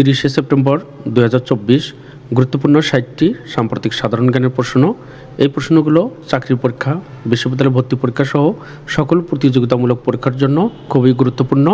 তিরিশে সেপ্টেম্বর দু হাজার চব্বিশ গুরুত্বপূর্ণ ষাটটি সাম্প্রতিক সাধারণ জ্ঞানের প্রশ্ন। এই প্রশ্নগুলো চাকরি পরীক্ষা, বিশ্ববিদ্যালয় ভর্তি পরীক্ষা সহ সকল প্রতিযোগিতামূলক পরীক্ষার জন্য খুবই গুরুত্বপূর্ণ।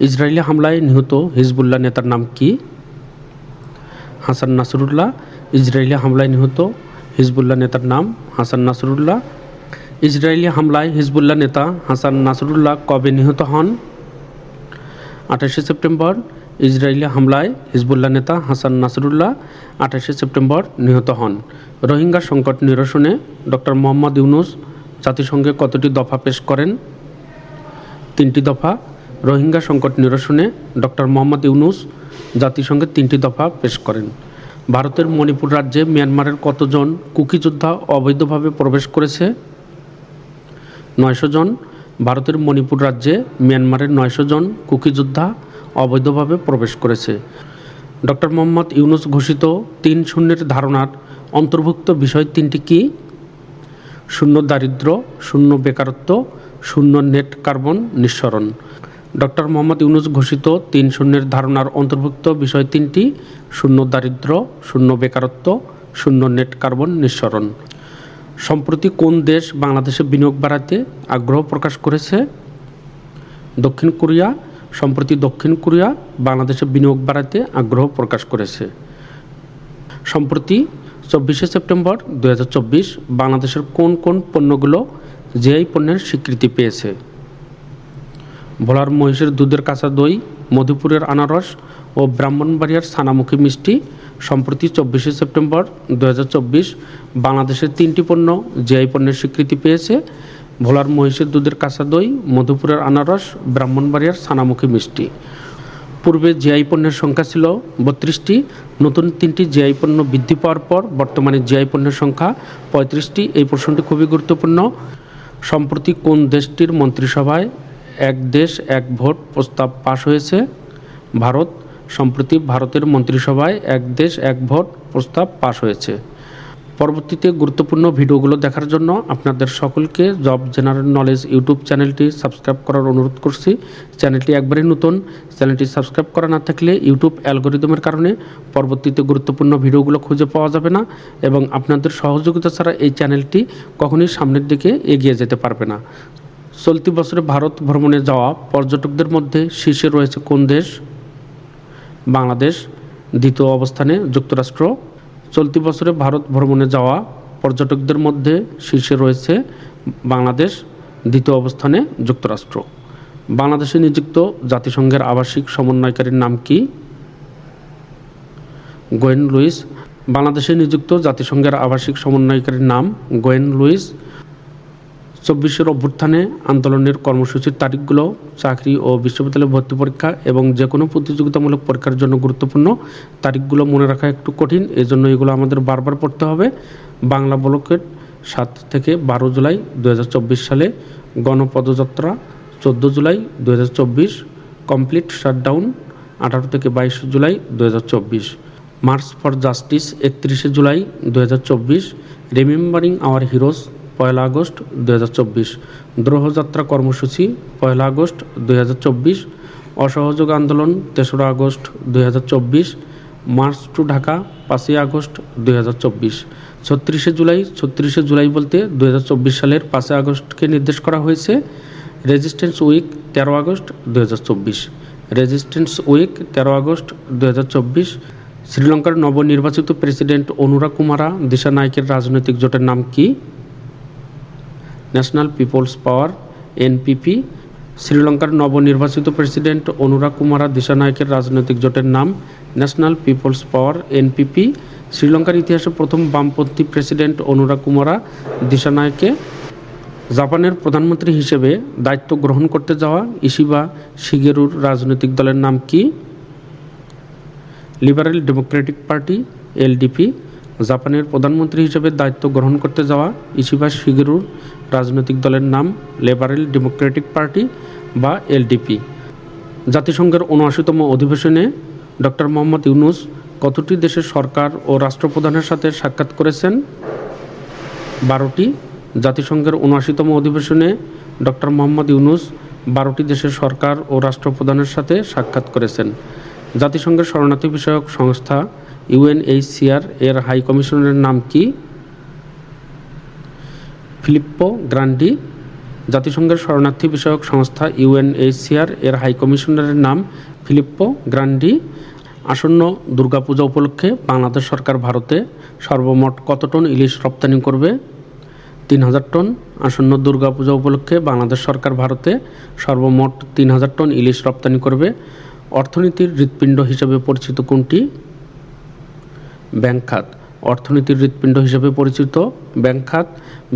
ইসরায়েলি হামলায় নিহত হিজবুল্লাহ নেতার নাম কি? হাসান নাসরুল্লাহ। ইসরায়েলি হামলায় নিহত হিজবুল্লাহ নেতার নাম হাসান নাসরুল্লাহ। ইসরায়েলি হামলায় হিজবুল্লাহ নেতা হাসান নাসরুল্লাহ কবে নিহত হন? আঠাশে সেপ্টেম্বর ইসরায়েলি হামলায় হিজবুল্লাহ নেতা হাসান নাসরুল্লাহ আঠাশে সেপ্টেম্বর নিহত হন। রোহিঙ্গা সংকট নিরসনে ডক্টর মোহাম্মদ ইউনুস জাতিসংঘে কতটি দফা পেশ করেন? তিনটি দফা। রোহিঙ্গা সংকট নিরসনে ডক্টর মোহাম্মদ ইউনুস জাতিসংঘে তিনটি দফা পেশ করেন। ভারতের মণিপুর রাজ্যে মিয়ানমারের কতজন কুকি যোদ্ধা অবৈধভাবে প্রবেশ করেছে? নয়শো জন। ভারতের মণিপুর রাজ্যে মিয়ানমারের নয়শো জন কুকি যোদ্ধা অবৈধভাবে প্রবেশ করেছে। ডক্টর মোহাম্মদ ইউনুস ঘোষিত তিন শূন্যের ধারণার অন্তর্ভুক্ত বিষয় তিনটি কি? শূন্য দারিদ্র শূন্য বেকারত্ব, শূন্য নেট কার্বন নিঃসরণ। ডক্টর মোহাম্মদ ইউনুস ঘোষিত তিন শূন্যের ধারণার অন্তর্ভুক্ত বিষয় তিনটি, শূন্য দারিদ্র শূন্য বেকারত্ব, শূন্য নেট কার্বন নিঃসরণ। সম্প্রতি কোন দেশ বাংলাদেশে বিনিয়োগ বাড়াতে আগ্রহ প্রকাশ করেছে? দক্ষিণ কোরিয়া সম্প্রতি দক্ষিণ কোরিয়া বাংলাদেশে বিনিয়োগ বাড়াতে আগ্রহ প্রকাশ করেছে। সম্প্রতি চব্বিশে সেপ্টেম্বর দু হাজার চব্বিশ বাংলাদেশের কোন কোন পণ্যগুলো জিআই পণ্যের স্বীকৃতি পেয়েছে? ভোলার মহিষের দুধের কাঁচা দই, মধুপুরের আনারস ও ব্রাহ্মণবাড়িয়ার ছানামুখী মিষ্টি সম্প্রতি চব্বিশে সেপ্টেম্বর দুই হাজার চব্বিশ বাংলাদেশের তিনটি পণ্য জিআই পণ্যের স্বীকৃতি পেয়েছে ভোলার মহিষের দুধের কাঁচা দই, মধুপুরের আনারস, ব্রাহ্মণবাড়িয়ার সানামুখী মিষ্টি। পূর্বে জিআই পণ্যের সংখ্যা ছিল বত্রিশটি, নতুন তিনটি জিআই পণ্য বৃদ্ধি পাওয়ার পর বর্তমানে জিআই পণ্যের সংখ্যা পঁয়ত্রিশটি। এই প্রশ্নটি খুবই গুরুত্বপূর্ণ। সম্প্রতি কোন দেশটির মন্ত্রিসভায় এক দেশ, এক ভোট প্রস্তাব পাশ হয়েছে? ভারত। সম্প্রতি ভারতের মন্ত্রিসভায় এক দেশ, এক ভোট প্রস্তাব পাশ হয়েছে। পরবর্তীতে গুরুত্বপূর্ণ ভিডিওগুলো দেখার জন্য আপনাদের সকলকে জব জেনারেল নলেজ ইউটিউব চ্যানেলটি সাবস্ক্রাইব করার অনুরোধ করছি। চ্যানেলটি একবারই নতুন, চ্যানেলটি সাবস্ক্রাইব করা না থাকলে ইউটিউব অ্যালগোরিদমের কারণে পরবর্তীতে গুরুত্বপূর্ণ ভিডিওগুলো খুঁজে পাওয়া যাবে না এবং আপনাদের সহযোগিতা ছাড়া এই চ্যানেলটি কখনোই সামনের দিকে এগিয়ে যেতে পারবে না। চলতি বছরে ভারত ভ্রমণে যাওয়া পর্যটকদের মধ্যে শীর্ষে রয়েছে কোন দেশ? বাংলাদেশ, দ্বিতীয় অবস্থানে যুক্তরাষ্ট্র চলতি বছরে ভারত ভ্রমণে যাওয়া পর্যটকদের মধ্যে শীর্ষে রয়েছে বাংলাদেশ, দ্বিতীয় অবস্থানে যুক্তরাষ্ট্র। বাংলাদেশে নিযুক্ত জাতিসংঘের আবাসিক সমন্বয়কারীর নাম কি? Gwyn Lewis. বাংলাদেশে নিযুক্ত জাতিসংঘের আবাসিক সমন্বয়কারীর নাম গোয়েন লুইস। চব্বিশের অভ্যুত্থানে আন্দোলনের কর্মসূচির তারিখগুলো চাকরি ও বিশ্ববিদ্যালয় ভর্তি পরীক্ষা এবং যে কোনো প্রতিযোগিতামূলক পরীক্ষার জন্য গুরুত্বপূর্ণ তারিখগুলো মনে রাখা একটু কঠিন। এই জন্য এগুলো আমাদের বারবার পড়তে হবে। বাংলা ব্লকের সাত থেকে বারো জুলাই দু হাজার চব্বিশ সালে গণপদযাত্রা, চোদ্দ জুলাই দু হাজার চব্বিশ, কমপ্লিট শাটডাউন, আঠারো থেকে বাইশ জুলাই দু হাজার চব্বিশ, মার্চ ফর জাস্টিস, একত্রিশে জুলাই দু হাজার চব্বিশ, রিমেম্বারিং আওয়ার হিরোজ পয়লা আগস্ট দু হাজার চব্বিশ। দ্রোহযাত্রা কর্মসূচি, পয়লা আগস্ট দুই অসহযোগ আন্দোলন, তেসরা আগস্ট দুই মার্চ টু ঢাকা, পাঁচই আগস্ট দুই হাজার চব্বিশ। ছত্রিশে জুলাই ছত্রিশে জুলাই বলতে দু হাজার চব্বিশ সালের পাঁচই আগস্টকে নির্দেশ করা হয়েছে। রেজিস্ট্যান্স উইক তেরো আগস্ট দু হাজার চব্বিশ। রেজিস্ট্যান্স উইক তেরো আগস্ট দু হাজার চব্বিশ। শ্রীলঙ্কার নবনির্বাচিত প্রেসিডেন্ট অনুরা কুমারা, দিশা নায়কের রাজনৈতিক জোটের নাম কি? ন্যাশনাল পিপলস পাওয়ার এনপিপি শ্রীলঙ্কার নবনির্বাচিত প্রেসিডেন্ট অনুরাগ কুমারা দিশানায়কের রাজনৈতিক জোটের নাম ন্যাশনাল পিপলস পাওয়ার এনপিপি শ্রীলঙ্কার ইতিহাসে প্রথম বামপন্থী প্রেসিডেন্ট অনুরাগ কুমারা দিশানায়কে জাপানের প্রধানমন্ত্রী হিসেবে দায়িত্ব গ্রহণ করতে যাওয়া ইশিবা শিগেরুর রাজনৈতিক দলের নাম কি? লিবারেল ডেমোক্রেটিক পার্টি এলডিপি জাপানের প্রধানমন্ত্রী হিসেবে দায়িত্ব গ্রহণ করতে যাওয়া ইশিবা শিগেরুর রাজনৈতিক দলের নাম লেবারেল ডেমোক্রেটিক পার্টি বা এলডিপি জাতিসংঘের উনআশিতম অধিবেশনে ডক্টর মোহাম্মদ ইউনুস কতটি দেশের সরকার ও রাষ্ট্রপ্রধানের সাথে সাক্ষাৎ করেছেন? বারোটি। জাতিসংঘের উনআশিতম অধিবেশনে ডক্টর মোহাম্মদ ইউনুস বারোটি দেশের সরকার ও রাষ্ট্রপ্রধানের সাথে সাক্ষাৎ করেছেন। জাতিসংঘের শরণার্থী বিষয়ক সংস্থা ইউএনএইচসিআর এর হাই কমিশনের নাম কি? ফিলিপ্পো গ্রান্ডি, জাতিসংঘের শরণার্থী বিষয়ক সংস্থা ইউএনএইচসিআর এর হাই কমিশনারের নাম ফিলিপ্পো গ্রান্ডি। আসন্ন দুর্গাপূজা উপলক্ষে বাংলাদেশ সরকার ভারতে সর্বমোট কত টন ইলিশ রপ্তানি করবে? তিন হাজার টন। আসন্ন দুর্গাপূজা উপলক্ষে বাংলাদেশ সরকার ভারতে সর্বমোট তিন হাজার টন ইলিশ রপ্তানি করবে। অর্থনীতির হৃৎপিণ্ড হিসেবে পরিচিত কোনটি? ব্যাংক খাত। অর্থনীতির হৃৎপিণ্ড হিসেবে পরিচিত। ব্যাংক খাত,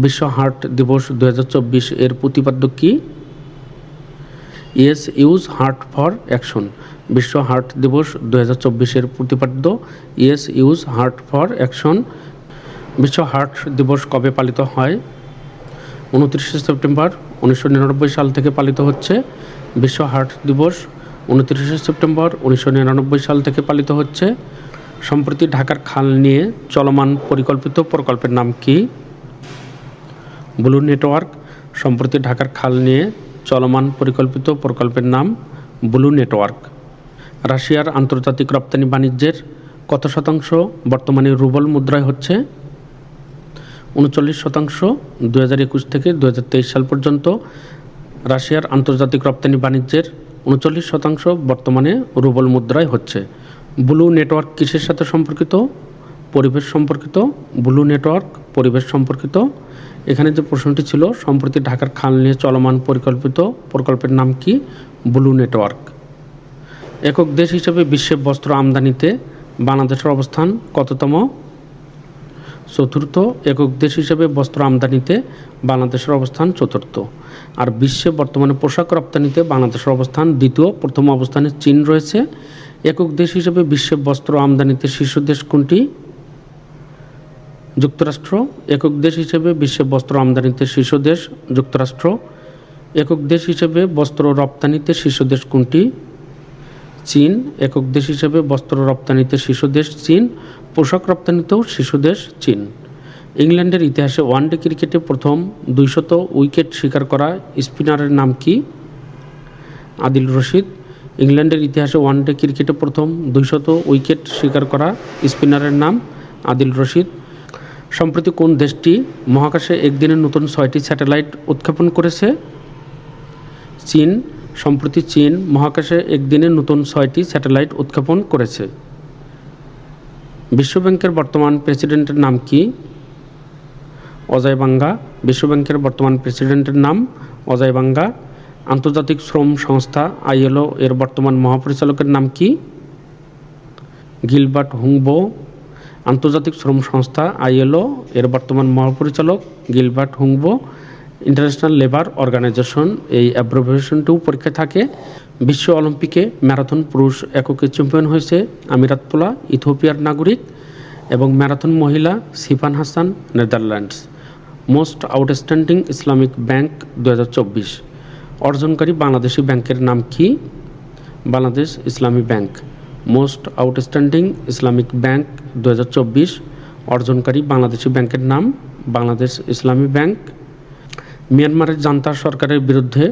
বিশ্ব হার্ট দিবস দুই হাজার চব্বিশ এর প্রতিপাদ্য কী? Yes use heart for action বিশ্ব হার্ট দিবস দু চব্বিশের প্রতিপাদ্য। Yes use heart for action বিশ্ব হার্ট দিবস কবে পালিত হয়? উনত্রিশে সেপ্টেম্বর উনিশশো নিরানব্বই সাল থেকে পালিত হচ্ছে। বিশ্ব হার্ট দিবস উনত্রিশে সেপ্টেম্বর উনিশশো নিরানব্বই সাল থেকে পালিত হচ্ছে। সম্প্রতি ঢাকার খাল নিয়ে চলমান পরিকল্পিত প্রকল্পের নাম কি? Blue network. সম্প্রতি ঢাকার খাল নিয়ে চলমান পরিকল্পিত প্রকল্পের নাম ব্লু নেটওয়ার্ক। রাশিয়ার আন্তর্জাতিক রপ্তানি বাণিজ্যের কত শতাংশ বর্তমানে রুবল মুদ্রায় হচ্ছে? উনচল্লিশ শতাংশ দু হাজার একুশ থেকে দু হাজার তেইশ সাল পর্যন্ত। রাশিয়ার আন্তর্জাতিক রপ্তানি বাণিজ্যের উনচল্লিশ শতাংশ বর্তমানে রুবল মুদ্রায় হচ্ছে। ব্লু নেটওয়ার্ক কিসের সাথে সম্পর্কিত? পরিবেশ সম্পর্কিত। ব্লু নেটওয়ার্ক পরিবেশ সম্পর্কিত। এখানে যে প্রশ্নটি ছিল, সম্প্রতি ঢাকার খাল নিয়ে চলমান পরিকল্পিত প্রকল্পের নাম কি? ব্লু নেটওয়ার্ক একক দেশ হিসেবে বিশ্বে বস্ত্র আমদানিতে বাংলাদেশের অবস্থান কততম? চতুর্থ, একক দেশ হিসেবে বস্ত্র আমদানিতে বাংলাদেশের অবস্থান চতুর্থ। আর বিশ্বে বর্তমানে পোশাক রপ্তানিতে বাংলাদেশের অবস্থান দ্বিতীয়। প্রথম অবস্থানে চীন রয়েছে। একক দেশ হিসেবে বিশ্বে বস্ত্র আমদানিতে শীর্ষ দেশ কোনটি? যুক্তরাষ্ট্র, একক দেশ হিসেবে বিশ্বে বস্ত্র আমদানিতে শীর্ষ দেশ, যুক্তরাষ্ট্র, একক দেশ হিসেবে বস্ত্র রপ্তানিতে শীর্ষ দেশ কোনটি? চীন, একক দেশ হিসেবে বস্ত্র রপ্তানিতে শীর্ষ দেশ চীন, পোশাক রপ্তানিতেও শীর্ষ দেশ চীন। ইংল্যান্ডের ইতিহাসে ওয়ানডে ক্রিকেটে প্রথম দুইশত উইকেট শিকার করা স্পিনারের নাম কি? আদিল রশিদ ইংল্যান্ডের ইতিহাসে ওয়ানডে ক্রিকেটে প্রথম দুইশত উইকেট শিকার করা স্পিনারের নাম আদিল রশিদ। সম্প্রতি কোন দেশটি মহাকাশে একদিনে নতুন ছয়টি স্যাটেলাইট উৎক্ষেপণ করেছে? চীন। সম্প্রতি চীন মহাকাশে একদিনে নতুন ছয়টি স্যাটেলাইট উৎক্ষেপণ করেছে। বিশ্বব্যাংকের বর্তমান প্রেসিডেন্টের নাম কি? অজয় বাঙ্গা বিশ্বব্যাংকের বর্তমান প্রেসিডেন্টের নাম অজয় বাঙ্গা আন্তর্জাতিক শ্রম সংস্থা আইএলও এর বর্তমান মহাপরিচালকের নাম কি? Gilbert Houngbo. আন্তর্জাতিক শ্রম সংস্থা আইএলও এর বর্তমান মহাপরিচালক Gilbert Houngbo. International labour organisation, এই অ্যাব্রিভিয়েশনটিও পরীক্ষায় থাকে। বিশ্ব অলিম্পিকে ম্যারাথন পুরুষ এককে চ্যাম্পিয়ন হয়েছে আমিরাত পোলা ইথিওপিয়ার নাগরিক এবং ম্যারাথন মহিলা Sifan Hassan, Netherlands. Most outstanding Islamic bank দু অর্জনকারী বাংলাদেশি ব্যাংকের নাম কি? Bangladesh Islami bank. Most outstanding Islamic bank দু হাজার চব্বিশ। অর্জনকারী বাংলাদেশি ব্যাংকের নাম বাংলাদেশ ইসলামী ব্যাংক। মিয়ানমারের জান্তা সরকারের বিরুদ্ধে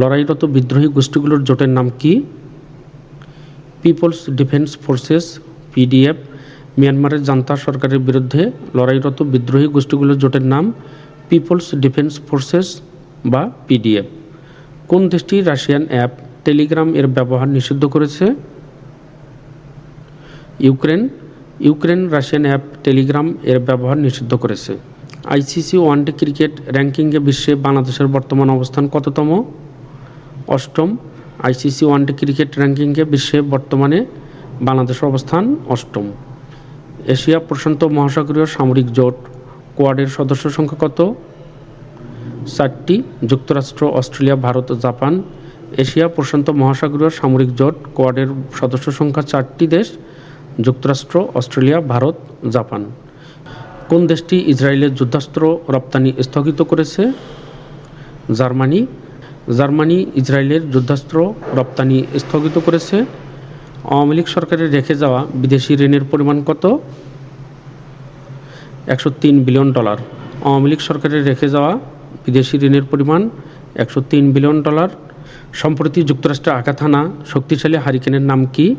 লড়াইরত বিদ্রোহী গোষ্ঠীগুলোর জোটের নাম কি? People's defence forces, PDF. মিয়ানমারের জান্তা সরকারের বিরুদ্ধে লড়াইরত বিদ্রোহী গোষ্ঠীগুলোর জোটের নাম পিপলস ডিফেন্স ফোর্সেস বা পিডিএফ। কোন দেশটি রাশিয়ান অ্যাপ টেলিগ্রাম এর ব্যবহার নিষিদ্ধ করেছে? Ukraine. Ukraine Russian app Telegram এর ব্যবহার নিষিদ্ধ করেছে। আইসিসি ওয়ানডে ক্রিকেট র্যাঙ্কিংয়ে বিশ্বে বাংলাদেশের বর্তমান অবস্থান কততম? অষ্টম। আইসিসি ওয়ানডে ক্রিকেট র্যাঙ্কিংয়ে বিশ্বে বর্তমানে বাংলাদেশের অবস্থান অষ্টম। এশিয়া প্রশান্ত মহাসাগরীয় সামরিক জোট কোয়াডের সদস্য সংখ্যা কত? চারটি, যুক্তরাষ্ট্র, অস্ট্রেলিয়া, ভারত ও জাপান, এশিয়া প্রশান্ত মহাসাগরীয় সামরিক জোট কোয়াডের সদস্য সংখ্যা চারটি দেশ, যুক্তরাষ্ট্র, অস্ট্রেলিয়া, ভারত, জাপান। কোন দেশটি ইসরায়েলের যুদ্ধাস্ত্র রপ্তানি স্থগিত করেছে? জার্মানি। জার্মানি ইসরায়েলের যুদ্ধাস্ত্র রপ্তানি স্থগিত করেছে। আওয়ামী লীগ সরকারের রেখে যাওয়া বিদেশি ঋণের পরিমাণ কত? একশো তিন বিলিয়ন ডলার। আওয়ামী লীগ সরকারের রেখে যাওয়া বিদেশি ঋণের পরিমাণ একশো তিন বিলিয়ন ডলার। সম্প্রতি যুক্তরাষ্ট্রে হানা শক্তিশালী হারিকেনের নাম কি?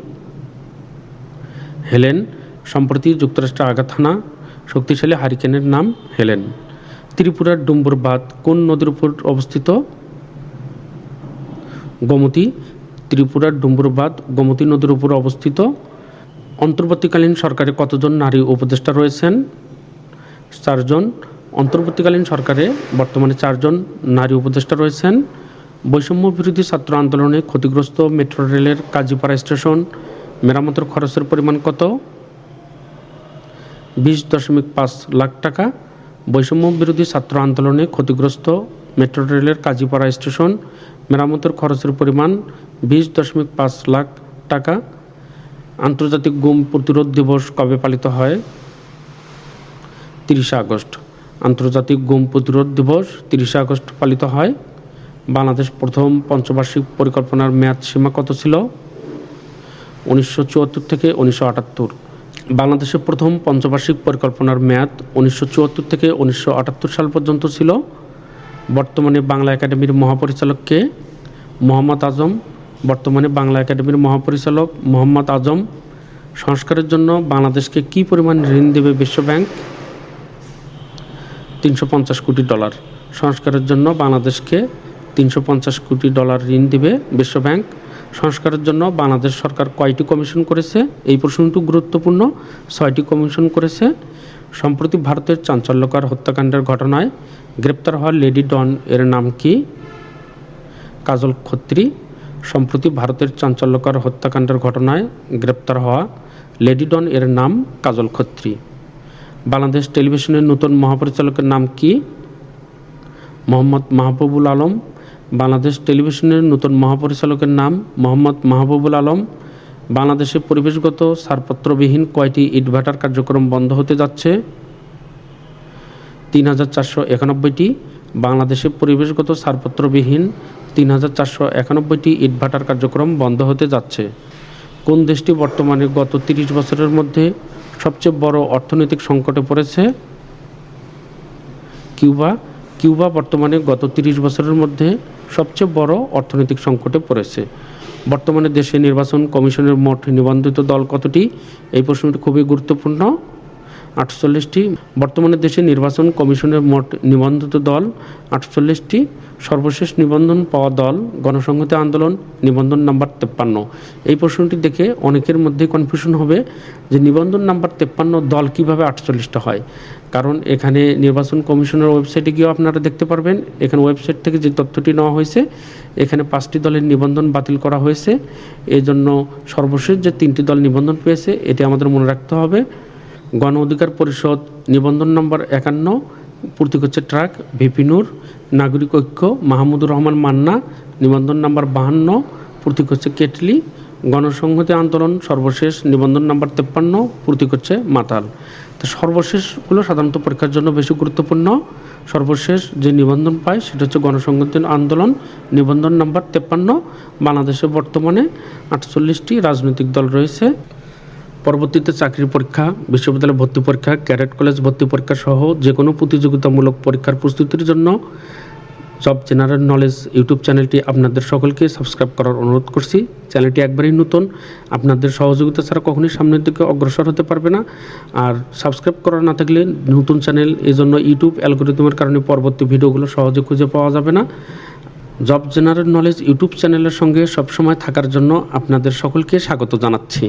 হেলেন। সম্প্রতি যুক্তরাষ্ট্রে হানা শক্তিশালী হারিকেনের নাম হেলেন। ত্রিপুরার ডুম্বুর বাঁধ কোন নদীর উপর অবস্থিত? গোমতী। ত্রিপুরার ডুম্বুর বাঁধ গোমতী নদীর উপর অবস্থিত। অন্তর্বর্তীকালীন সরকারে কতজন নারী উপদেষ্টা রয়েছেন? চারজন। অন্তর্বর্তীকালীন সরকারে বর্তমানে চারজন নারী উপদেষ্টা রয়েছেন। বৈষম্য বিরোধী ছাত্র আন্দোলনে ক্ষতিগ্রস্ত মেট্রো রেলের কাজীপাড়া স্টেশন, মেরামতের খরচের পরিমাণ কত? বিশ দশমিক পাঁচ লাখ টাকা। বৈষম্য বিরোধী ছাত্র আন্দোলনে ক্ষতিগ্রস্ত মেট্রো রেলের কাজীপাড়া স্টেশন, মেরামতের খরচের পরিমাণ বিশ দশমিক পাঁচ লাখ টাকা। আন্তর্জাতিক গুম প্রতিরোধ দিবস কবে পালিত হয়? তিরিশে আগস্ট। আন্তর্জাতিক গুম প্রতিরোধ দিবস তিরিশে আগস্ট পালিত হয়। বাংলাদেশ প্রথম পঞ্চবার্ষিক পরিকল্পনার মেয়াদ সীমা কত ছিল? উনিশশো চুয়াত্তর থেকে উনিশশো আটাত্তর। বাংলাদেশের প্রথম পঞ্চবার্ষিক পরিকল্পনার মেয়াদ উনিশশো চুয়াত্তর থেকে উনিশশো আটাত্তর সাল পর্যন্ত ছিল। বর্তমানে বাংলা একাডেমির মহাপরিচালককে মোহাম্মদ আজম। বর্তমানে বাংলা একাডেমির মহাপরিচালক মোহাম্মদ আজম। সংস্কারের জন্য বাংলাদেশকে কী পরিমাণ ঋণ দেবে বিশ্বব্যাংক তিনশো পঞ্চাশ কোটি ডলার। সংস্কারের জন্য বাংলাদেশকে তিনশো পঞ্চাশ কোটি ডলার ঋণ দিবে বিশ্বব্যাংক। সংস্কারের জন্য বাংলাদেশ সরকার কয়টি কমিশন করেছে? এই প্রশ্নটি গুরুত্বপূর্ণ। ছয়টি কমিশন করেছে। সম্প্রতি ভারতের চাঞ্চল্যকর হত্যাকাণ্ডের ঘটনায় গ্রেপ্তার হওয়া লেডি ডন এর নাম কি? কাজল খত্রি। সম্প্রতি ভারতের চাঞ্চল্যকর হত্যাকাণ্ডের ঘটনায় গ্রেপ্তার হওয়া লেডি ডন এর নাম কাজল খত্রি। বাংলাদেশ টেলিভিশনের নতুন মহাপরিচালকের নাম কি? মোহাম্মদ মাহবুবুল আলম। বাংলাদেশ টেলিভিশনের নতুন মহাপরিচালকের নাম মোহাম্মদ মাহবুবুল আলম। বাংলাদেশে পরিবেশগত ছাড়পত্রবিহীন কয়টি ইটভাটার কার্যক্রম বন্ধ হতে যাচ্ছে? তিন হাজার চারশো একানব্বইটি। বাংলাদেশে পরিবেশগত ছাড়পত্রবিহীন তিন হাজার চারশো একানব্বইটি ইটভাটার কার্যক্রম বন্ধ হতে যাচ্ছে। কোন দেশটি বর্তমানে গত তিরিশ বছরের মধ্যে সবচেয়ে বড় অর্থনৈতিক সংকটে পড়েছে কিউবা। কিউবা বর্তমানে গত তিরিশ বছরের মধ্যে সবচেয়ে বড় অর্থনৈতিক সংকটে পড়েছে। বর্তমানে দেশে নির্বাচন কমিশনের মোট নিবন্ধিত দল কতটি? এই প্রশ্নটি খুবই গুরুত্বপূর্ণ। আটচল্লিশটি। বর্তমানে দেশে নির্বাচন কমিশনের মোট নিবন্ধিত দল আটচল্লিশটি। সর্বশেষ নিবন্ধন পাওয়া দল গণসংহতি আন্দোলন নিবন্ধন নাম্বার তেপ্পান্ন। এই প্রশ্নটি দেখে অনেকের মধ্যে কনফিউশন হবে যে নিবন্ধন নাম্বার তেপ্পান্ন দল কীভাবে আটচল্লিশটা হয়। কারণ এখানে নির্বাচন কমিশনের ওয়েবসাইটে গিয়েও আপনারা দেখতে পারবেন, এখানে ওয়েবসাইট থেকে যে তথ্যটি নেওয়া হয়েছে, এখানে পাঁচটি দলের নিবন্ধন বাতিল করা হয়েছে। এই জন্য সর্বশেষ যে তিনটি দল নিবন্ধন পেয়েছে, এটি আমাদের মনে রাখতে হবে। গণ অধিকার পরিষদ নিবন্ধন নম্বর একান্ন প্রতীক হচ্ছে ট্রাক ভিপিনুর নাগরিক ঐক্য, মাহমুদুর রহমান মান্না, নিবন্ধন নাম্বার বাহান্ন প্রতীক হচ্ছে কেটলি, গণসংহতি আন্দোলন সর্বশেষ, নিবন্ধন নাম্বার তেপ্পান্ন প্রতীক হচ্ছে মাতাল। তো সর্বশেষগুলো সাধারণত পরীক্ষার জন্য বেশি গুরুত্বপূর্ণ। সর্বশেষ যে নিবন্ধন পায়, সেটা হচ্ছে গণসংহতি আন্দোলন, নিবন্ধন নাম্বার তেপ্পান্ন, বাংলাদেশে বর্তমানে আটচল্লিশটি রাজনৈতিক দল রয়েছে। পরবর্তীতে চাকরির পরীক্ষা, বিশ্ববিদ্যালয় ভর্তি পরীক্ষা, ক্যাডেট কলেজ ভর্তি পরীক্ষা সহ যে কোনো প্রতিযোগিতামূলক পরীক্ষার প্রস্তুতির জন্য জব জেনারেল নলেজ ইউটিউব চ্যানেলটি আপনাদের সকলকে সাবস্ক্রাইব করার অনুরোধ করছি। চ্যানেলটি একবারেই নতুন, আপনাদের সহযোগিতা ছাড়া কখনোই সামনের দিকে অগ্রসর হতে পারবে না। আর সাবস্ক্রাইব করা না থাকলে নতুন চ্যানেল এই জন্য ইউটিউব অ্যালগোরিদমের কারণে পরবর্তী ভিডিওগুলো সহজে খুঁজে পাওয়া যাবে না। জব জেনারেল নলেজ ইউটিউব চ্যানেলের সঙ্গে সবসময় থাকার জন্য আপনাদের সকলকে স্বাগত জানাচ্ছি।